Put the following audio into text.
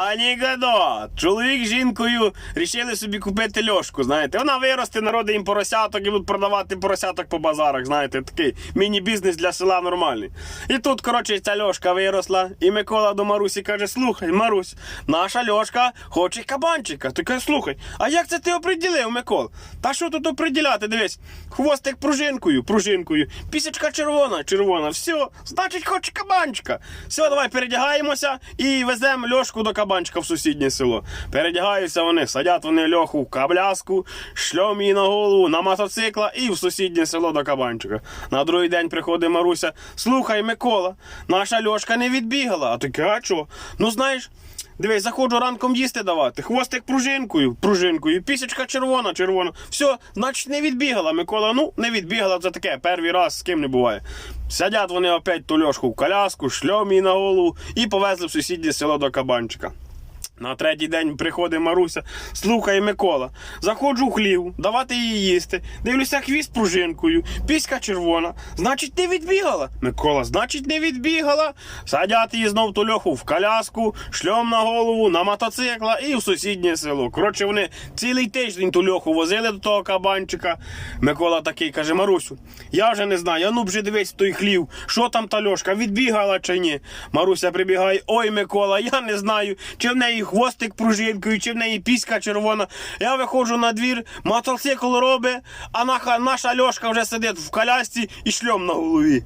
Анігадот! Чоловік з жінкою рішили собі купити льошку, знаєте. Вона виросте, народить їм поросяток і будуть продавати поросяток по базарах, знаєте, такий міні-бізнес для села нормальний. І тут, коротше, ця льошка виросла, і Микола до Марусі каже: слухай, Марусь, наша льошка хоче кабанчика. Ти каже, слухай, а як це ти оприділив, Микол? Та що тут оприділяти? Дивись, хвостик пружинкою, пружинкою, пісечка червона, червона. Все, значить, хоче кабанчика. Все, давай передягаємося і веземо льошку до кабанчика в сусіднє село. Передягаються вони, садять вони льоху в кабляску, шльом її на голову, на мотоцикла і в сусіднє село до кабанчика. На другий день приходить Маруся. Слухай, Микола, наша льошка не відбігала. А таке, а чого? Ну знаєш. Дивись, заходжу ранком їсти давати. Хвостик пружинкою, пружинкою, пісечка червона, червона. Все, значить, не відбігала. Микола, ну, не відбігала, це таке, перший раз з ким не буває. Сядять вони опять ту льошку в коляску, шльом їй на голову і повезли в сусіднє село до кабанчика. На третій день приходить Маруся, слухай, Микола, заходжу в хлів, давати їй їсти. Дивлюся, хвіст пружинкою, піська червона. Значить, не відбігала. Микола, значить, не відбігала. Садять її знов ту льоху в коляску, шльом на голову, на мотоцикла і в сусіднє село. Коротше, вони цілий тиждень ту льоху возили до того кабанчика. Микола такий каже: Марусю, я вже не знаю, а ну вже дивись той хлів, що там та льошка, відбігала чи ні. Маруся прибігає, ой, Микола, я не знаю, чи в неї хвостик пружинкою, чи в неї піська червона. Я виходжу на двір, мотоцикл робить, а наша, наша льошка вже сидить в колясці і шльом на голові.